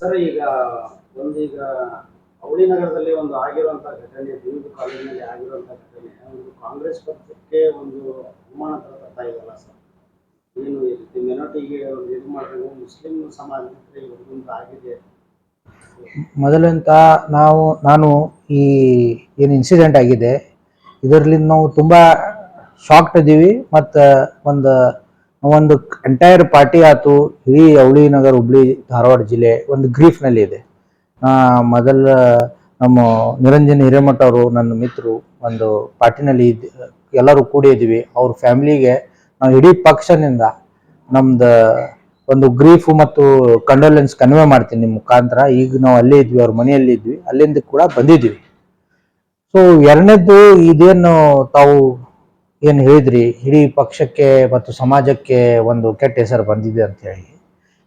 Sir, ಈಗ ಒಂದು ಈಗ ಅವಳಿ ನಗರದಲ್ಲಿ ಒಂದು ಆಗಿರುವಂತ ಘಟನೆ ಬೀದು ಕಾಲೇಜಿನಲ್ಲಿ ಆಗಿರುವಂತ ಘಟನೆ, ಒಂದು ಕಾಂಗ್ರೆಸ್ ಪಕ್ಷಕ್ಕೆ ಒಂದು ಅವಮಾನ ತರ ಇದಲ್ಲ ಸರ್? ಏನು ಈ ರೀತಿ ಮೆನೋಟಿಗೆ ಒಂದು ಇದು ಮಾಡಿದ್ರೆ ಮುಸ್ಲಿಂ ಸಮಾಜಕ್ಕೆ ಒಂದು ಆಗಿದೆ? ಮೊದಲಂತ ನಾವು, ನಾನು ಈ ಏನು ಇನ್ಸಿಡೆಂಟ್ ಆಗಿದೆ ಇದರಲ್ಲಿ ನಾವು ತುಂಬ ಶಾಕ್ಟ್ ಇದ್ದೀವಿ ಮತ್ತು ಒಂದು ಒಂದು ಎಂಟೈರ್ ಪಾರ್ಟಿ ಆಯ್ತು ಇಡೀ ಅವಳಿ ನಗರ ಹುಬ್ಳಿ ಧಾರವಾಡ ಜಿಲ್ಲೆ ಒಂದು ಗ್ರೀಫ್ನಲ್ಲಿ ಇದೆ. ಮೊದಲ, ನಮ್ಮ ನಿರಂಜನ್ ಹಿರೇಮಠ ಅವರು ನನ್ನ ಮಿತ್ರರು ಒಂದು ಪಾರ್ಟಿನಲ್ಲಿ ಎಲ್ಲರೂ ಕೂಡಿ ಇದ್ವಿ. ಅವ್ರ ಫ್ಯಾಮಿಲಿಗೆ ನಾವು ಇಡೀ ಪಕ್ಷನಿಂದ ನಮ್ದು ಒಂದು ಗ್ರೀಫ್ ಮತ್ತು ಕಂಡೋಲೆನ್ಸ್ ಕನ್ವೆ ಮಾಡ್ತೀನಿ ನಿಮ್ಮ ಮುಖಾಂತರ. ಈಗ ನಾವು ಅಲ್ಲೇ ಇದ್ವಿ, ಅವ್ರ ಮನೆಯಲ್ಲಿ ಇದ್ವಿ. ಅಲ್ಲಿಂದ ಕೂಡ ಬಂದಿದ್ವಿ. ಸೊ ಎರಡನೇದ್ದು ಇದೇನು ತಾವು ಏನು ಹೇಳಿದ್ರಿ? ಇಡೀ ಪಕ್ಷಕ್ಕೆ ಮತ್ತು ಸಮಾಜಕ್ಕೆ ಒಂದು ಕೆಟ್ಟ ಹೆಸರು ಬಂದಿದೆ ಅಂತ ಹೇಳಿ.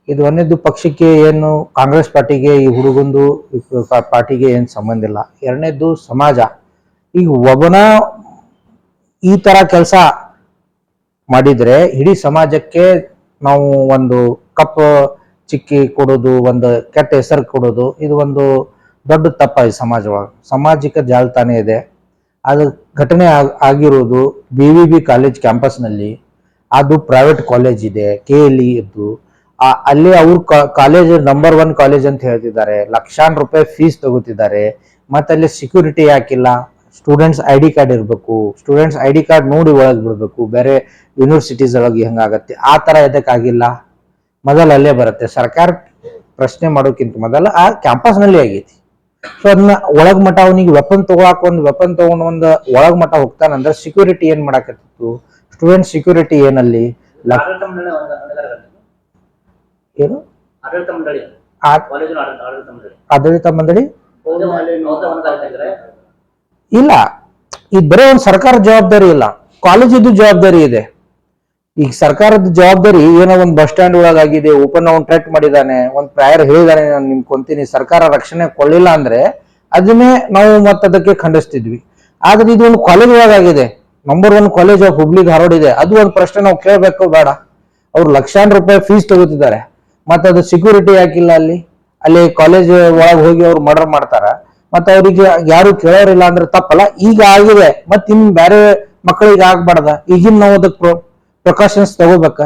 ಇದು ಒಂದೇದು ಪಕ್ಷಕ್ಕೆ ಏನು ಕಾಂಗ್ರೆಸ್ ಪಾರ್ಟಿಗೆ, ಈ ಹುಡುಗಂದು ಪಾರ್ಟಿಗೆ ಏನು ಸಂಬಂಧ ಇಲ್ಲ. ಎರಡನೇದು ಸಮಾಜ. ಈಗ ಒಬ್ಬನ ಈ ತರ ಕೆಲಸ ಮಾಡಿದ್ರೆ ಇಡೀ ಸಮಾಜಕ್ಕೆ ನಾವು ಒಂದು ಕಪ್ ಚಿಕ್ಕಿ ಕೊಡೋದು, ಒಂದು ಕೆಟ್ಟ ಹೆಸರು ಕೊಡೋದು, ಇದು ಒಂದು ದೊಡ್ಡ ತಪ್ಪ ಈ ಸಮಾಜ ಸಾಮಾಜಿಕ ಜಾಲತಾಣ ಇದೆ. ಅದು ಘಟನೆ ಆಗ್- ಆಗಿರೋದು ಬಿ ವಿ ಬಿ ಕಾಲೇಜ್ ಕ್ಯಾಂಪಸ್ನಲ್ಲಿ ಅದು ಪ್ರೈವೇಟ್ ಕಾಲೇಜ್ ಇದೆ ಕೆ ಎಲ್ ಇ ಇದ್ದು ಆ- ಅಲ್ಲಿ ಅವ್ರ ಕಾಲೇಜ್ ನಂಬರ್ ಒನ್ ಕಾಲೇಜ್ ಅಂತ ಹೇಳ್ತಿದ್ದಾರೆ. ಲಕ್ಷಾನ್ ರೂಪಾಯಿ ಫೀಸ್ ತಗೋತಿದ್ದಾರೆ. ಮತ್ತೆ ಅಲ್ಲಿ ಸೆಕ್ಯೂರಿಟಿ ಯಾಕಿಲ್ಲ? ಸ್ಟೂಡೆಂಟ್ಸ್ ಐ ಡಿ ಕಾರ್ಡ್ ಇರಬೇಕು. ಸ್ಟೂಡೆಂಟ್ಸ್ ಐ ಡಿ ಕಾರ್ಡ್ ನೋಡಿ ಒಳಗೆ ಬಿಡಬೇಕು. ಬೇರೆ ಯೂನಿವರ್ಸಿಟೀಸ್ ಒಳಗೆ ಹೆಂಗಾಗತ್ತೆ? ಆ ಥರ ಇದಕ್ಕಾಗಿಲ್ಲ ಮೊದಲು ಅಲ್ಲೇ ಬರುತ್ತೆ. ಸರ್ಕಾರ ಪ್ರಶ್ನೆ ಮಾಡೋಕ್ಕಿಂತ ಮೊದಲ ಆ ಕ್ಯಾಂಪಸ್ನಲ್ಲಿ ಆಗೈತಿ. ಸೊ ಅದನ್ನ ಒಳಗ್ ಮಠ ಅವನಿಗೆ ವೆಪನ್ ತಗೊಳಕ್ ಒಂದು ವೆಪನ್ ತಗೊಂಡ್ ಒಂದು ಒಳಗ್ ಮಠ ಹೋಗ್ತಾನಂದ್ರೆ ಸೆಕ್ಯೂರಿಟಿ ಏನ್ ಮಾಡಾಕತ್ತಿತ್ತು? ಸ್ಟೂಡೆಂಟ್ ಸೆಕ್ಯೂರಿಟಿ ಏನಲ್ಲಿ? ಏನು? ಆಡಳಿತ ಮಂಡಳಿ. ಇಲ್ಲ. ಇದು ಬರೀ ಒಂದು ಸರ್ಕಾರ ಜವಾಬ್ದಾರಿ ಇಲ್ಲ. ಕಾಲೇಜಿದ್ದು ಜವಾಬ್ದಾರಿ ಇದೆ. ಈಗ ಸರ್ಕಾರದ ಜವಾಬ್ದಾರಿ ಏನೋ ಒಂದು ಬಸ್ ಸ್ಟ್ಯಾಂಡ್ ಒಳಗಾಗಿದೆ, ಓಪನ್ ಅವ್ನು ಟ್ರೆಕ್ ಮಾಡಿದಾನೆ, ಒಂದು ಪ್ರಾಯರ್ ಹೇಳಿದಾನೆ, ನಾನು ನಿಮ್ ಕೊಂತೀನಿ, ಸರ್ಕಾರ ರಕ್ಷಣೆ ಕೊಡಲಿಲ್ಲ ಅಂದ್ರೆ ಅದನ್ನೇ ನಾವು ಮತ್ತದಕ್ಕೆ ಖಂಡಿಸ್ತಿದ್ವಿ. ಆದ್ರೆ ಇದು ಒಂದು ಕಾಲೇಜ್ ಒಳಗಾಗಿದೆ number one college of Hubli Dharwad ಇದೆ, ಅದು ಒಂದು ಪ್ರಶ್ನೆ ನಾವು ಕೇಳಬೇಕು ಬೇಡ. ಅವ್ರು ಲಕ್ಷಾನ್ ರೂಪಾಯಿ ಫೀಸ್ ತಗೋತಿದ್ದಾರೆ. ಮತ್ತೆ ಅದು ಸೆಕ್ಯೂರಿಟಿ ಯಾಕಿಲ್ಲ ಅಲ್ಲಿ ಅಲ್ಲಿ ಕಾಲೇಜ್ ಒಳಗೆ ಹೋಗಿ ಅವ್ರು ಮರ್ಡರ್ ಮಾಡ್ತಾರ. ಮತ್ತೆ ಅವರಿಗೆ ಯಾರು ಕೇಳೋರಿಲ್ಲ ಅಂದ್ರೆ ತಪ್ಪಲ್ಲ, ಈಗ ಆಗಿದೆ, ಮತ್ತೆ ಇನ್ ಬೇರೆ ಮಕ್ಕಳಿಗೆ ಆಗ್ಬಾರ್ದ, ಈಗಿನ ನಾವು ಅದಕ್ಕೆ ಪ್ರಿಕಾಷನ್ಸ್ ತಗೋಬೇಕ?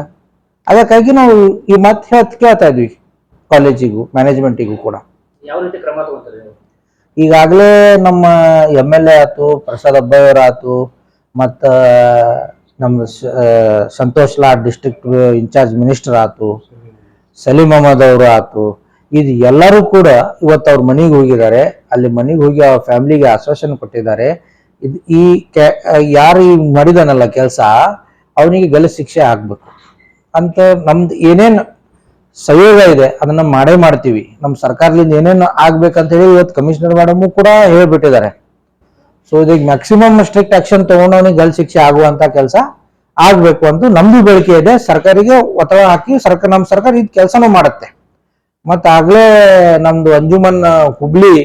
ಅದಕ್ಕಾಗಿ ನಾವು ಈ ಮತ್ತೆ ಹೇಳ್ತಾ ಕೇಳ್ತಾ ಇದ್ವಿ ಕಾಲೇಜಿಗೂ ಮ್ಯಾನೇಜ್ಮೆಂಟಿಗೂ ಕೂಡ. ಯಾವ ರೀತಿ ಕ್ರಮ ತಗೋತಾರೆ? ಈಗಾಗಲೇ ನಮ್ಮ ಎಂ ಎಲ್ ಎ ಆಯ್ತು ಪ್ರಸಾದ್ ಅಬ್ಬಾಯವರ ಆತು ಮತ್ತು ನಮ್ಮ Santosh Lad district incharge minister ಆಯ್ತು ಸಲೀಂ ಅಹಮದ್ ಅವರು ಆತು ಇದು ಎಲ್ಲರೂ ಕೂಡ ಇವತ್ತು ಅವ್ರ ಮನೆಗೆ ಹೋಗಿದ್ದಾರೆ ಅಲ್ಲಿ ಮನೆಗೆ ಹೋಗಿ ಅವ್ರ ಫ್ಯಾಮಿಲಿಗೆ ಆಶ್ವಾಸನೆ ಕೊಟ್ಟಿದ್ದಾರೆ. ಇದು ಈ ಕೆ- ಯಾರು ಈ ಮಾಡಿದಾನಲ್ಲ ಕೆಲಸ ಅವನಿಗೆ ಗಲ ಶಿಕ್ಷೆ ಆಗ್ಬೇಕು. ಅಂತ ನಮ್ದು ಏನೇನು ಸಹಯೋಗ ಇದೆ, ಅದನ್ನ ಮಾಡೇ ಮಾಡ್ತೀವಿ. ನಮ್ಮ ಸರ್ಕಾರದಿಂದ ಏನೇನು ಆಗ್ಬೇಕಂತ ಹೇಳಿ ಇವತ್ತು ಕಮಿಷನರ್ ಮೇಡಮು ಕೂಡ ಹೇಳ್ಬಿಟ್ಟಿದ್ದಾರೆ. ಸೊ ಇದೀಗ ಮ್ಯಾಕ್ಸಿಮಮ್ ಸ್ಟ್ರಿಕ್ಟ್ ಆಕ್ಷನ್ ತಗೊಂಡವನಿಗೆ ಗಲ್ ಶಿಕ್ಷೆ ಆಗುವಂತ ಕೆಲಸ ಆಗ್ಬೇಕು ಅಂತ ನಮ್ದು ಬೇಡಿಕೆ ಇದೆ. ಸರ್ಕಾರಿಗೆ ಒತ್ತಡ ಹಾಕಿ ಸರ್ಕಾರ ನಮ್ಮ ಸರ್ಕಾರ ಇದು ಕೆಲಸನೂ ಮಾಡುತ್ತೆ. ಮತ್ತ ಆಗ್ಲೇ ನಮ್ದು ಅಂಜುಮನ್ ಹುಬ್ಳಿ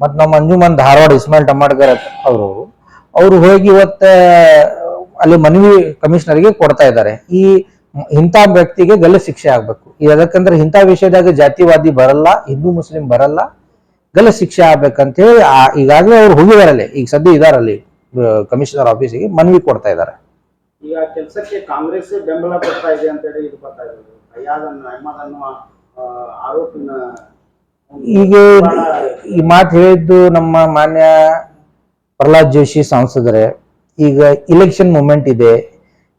ಮತ್ ನಮ್ಮ ಅಂಜುಮನ್ ಧಾರವಾಡ ಇಸ್ಮಾಯಿಲ್ ಟಮಾಡ್ಕರ್ ಅವರು ಅವರು ಹೋಗಿ ಇವತ್ತ ಅಲ್ಲಿ ಮನವಿ ಕಮಿಷನರ್ಗೆ ಕೊಡ್ತಾ ಇದ್ದಾರೆ. ಈ ಇಂಥ ವ್ಯಕ್ತಿಗೆ ಗಲ್ಲ ಶಿಕ್ಷೆ ಆಗ್ಬೇಕು. ಯಾಕಂದ್ರೆ ಇಂಥ ವಿಷಯದಾಗ ಜಾತಿವಾದಿ ಬರಲ್ಲ ಹಿಂದೂ ಮುಸ್ಲಿಂ ಬರಲ್ಲ ಗಲ್ಲ ಶಿಕ್ಷೆ ಆಗ್ಬೇಕಂತ ಹೇಳಿ ಈಗಾಗಲೇ ಅವ್ರು ಹೋಗಿದಾರಲ್ಲಿ ಈಗ ಸದ್ಯ ಇದಾರಲ್ಲಿ ಕಮಿಷನರ್ ಆಫೀಸಿಗೆ ಮನವಿ ಕೊಡ್ತಾ ಇದ್ದಾರೆ. ಈಗ ಕೆಲಸಕ್ಕೆ ಕಾಂಗ್ರೆಸ್ ಬೆಂಬಲ ಕೊಡ್ತಾ ಇದೆ ಅಂತ ಹೇಳಿ ಇದು ಬರ್ತಾ ಇದೆ. ಫಯಾಜ್ ಅನ್ನು ಅಹಮದ್ ಅನ್ನುವ ಆರೋಪಿನ ಈಗ ಈ ಮಾತು ಹೇಳಿದ್ದು ನಮ್ಮ ಮಾನ್ಯ ಪ್ರಹ್ಲಾದ್ ಜೋಶಿ ಸಂಸದರೇ ಈಗ ಇಲೆಕ್ಷನ್ ಮೂಮೆಂಟ್ ಇದೆ.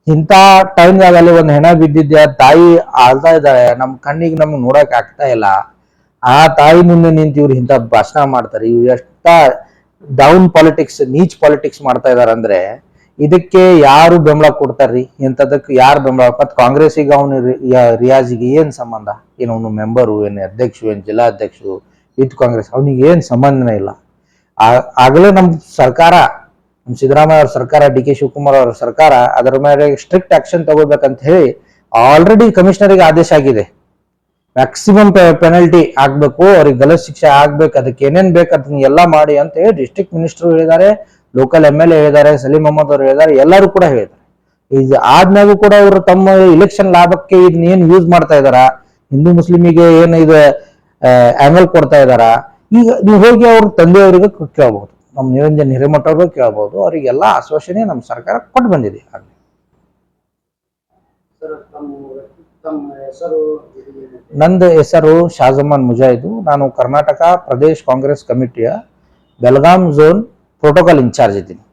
ಇಂಥ ಟೈಮ್ದಾಗಲ್ಲಿ ಒಂದು ಹೆಣ ಬಿದ್ದಿದ್ದೆ ತಾಯಿ ಆಳ್ತಾ ಇದ್ದಾಳೆ ನಮ್ಮ ಕಣ್ಣಿಗೆ ನಮ್ಗೆ ನೋಡಕ್ ಆಗ್ತಾ ಇಲ್ಲ. ಆ ತಾಯಿ ಮುಂದೆ ನಿಂತು ಇವ್ರು ಇಂಥ ಭಾಷಣ ಮಾಡ್ತಾರೆ. ಇವ್ರು ಎಷ್ಟ ಡೌನ್ ಪಾಲಿಟಿಕ್ಸ್ ನೀಚ್ ಪಾಲಿಟಿಕ್ಸ್ ಮಾಡ್ತಾ ಇದಾರೆ ಅಂದ್ರೆ, ಇದಕ್ಕೆ ಯಾರು ಬೆಂಬಲ ಕೊಡ್ತಾರ್ರಿ? ಇಂಥದಕ್ಕೆ ಯಾರು ಬೆಂಬಲ ಮತ್ ಕಾಂಗ್ರೆಸ್ಸಿಗೆ ಅವನು ರಿಯಾಜಿಗೆ ಏನ್ ಸಂಬಂಧ? ಏನು ಅವನು ಮೆಂಬರು ಏನು ಅಧ್ಯಕ್ಷ ಏನು ಜಿಲ್ಲಾಧ್ಯಕ್ಷರು ಯೂತ್ ಕಾಂಗ್ರೆಸ್, ಅವನಿಗೆ ಏನ್ ಸಂಬಂಧನೇ ಇಲ್ಲ. ಆಗಲೇ ನಮ್ ಸರ್ಕಾರ ನಮ್ ಸಿದ್ದರಾಮಯ್ಯ ಅವ್ರ ಸರ್ಕಾರ, ಡಿ ಕೆ ಶಿವಕುಮಾರ್ ಅವರ ಸರ್ಕಾರ ಅದರ ಮೇಲೆ ಸ್ಟ್ರಿಕ್ಟ್ ಆಕ್ಷನ್ ತಗೋಬೇಕಂತ ಹೇಳಿ ಆಲ್ರೆಡಿ ಕಮಿಷನರಿಗೆ ಆದೇಶ ಆಗಿದೆ. ಮ್ಯಾಕ್ಸಿಮಮ್ ಪೆನಲ್ಟಿ ಆಗ್ಬೇಕು, ಅವ್ರಿಗೆ ಗಲತ್ ಶಿಕ್ಷೆ ಆಗ್ಬೇಕು, ಅದಕ್ಕೆ ಏನೇನ್ ಬೇಕು ಅದನ್ನ ಎಲ್ಲ ಮಾಡಿ ಅಂತ ಹೇಳಿ ಡಿಸ್ಟ್ರಿಕ್ಟ್ ಮಿನಿಸ್ಟರ್ ಹೇಳಿದ್ದಾರೆ ಲೋಕಲ್ ಎಂ ಎಲ್ ಎ ಹೇಳಿದ್ದಾರೆ ಸಲೀಮ್ ಮೊಹಮ್ಮದ್ ಅವರು ಹೇಳಿದ್ದಾರೆ, ಎಲ್ಲರೂ ಕೂಡ ಹೇಳಿದ್ದಾರೆ. ಇದು ಆದ್ಮೇಲೂ ಕೂಡ ಅವರು ತಮ್ಮ ಇಲೆಕ್ಷನ್ ಲಾಭಕ್ಕೆ ಇದನ್ನ ಏನ್ ಯೂಸ್ ಮಾಡ್ತಾ ಇದಾರ ಹಿಂದೂ ಮುಸ್ಲಿಮಿಗೆ ಏನು ಇದು ಆಂಗಲ್ ಕೊಡ್ತಾ ಇದಾರ ಈಗ ನೀವು ಹೋಗಿ ಅವ್ರ ತಂದೆಯವರಿಗೆ ಕೇಳ್ಬೋದು. ನಮ್ಮ ನಿರಂಜನ್ ಹಿರೇಮಠ ಅವ್ರಿಗೂ ಕೇಳ್ಬೋದು ಅವರಿಗೆಲ್ಲ ಆಶ್ವಾಸನೆ ನಮ್ಮ ಸರ್ಕಾರ ಕೊಟ್ಟು ಬಂದಿದೆ ಆಗಲಿ. ನಂದು ಹೆಸರು ಶಾಜಮಾನ್ ಮುಜಾಹಿದು. ನಾನು ಕರ್ನಾಟಕ ಪ್ರದೇಶ್ ಕಾಂಗ್ರೆಸ್ ಕಮಿಟಿಯ ಬೆಳಗಾಂ ಝೋನ್ ಪ್ರೋಟೋಕಾಲ್ ಇನ್ಚಾರ್ಜ್ ಇದ್ದೀನಿ.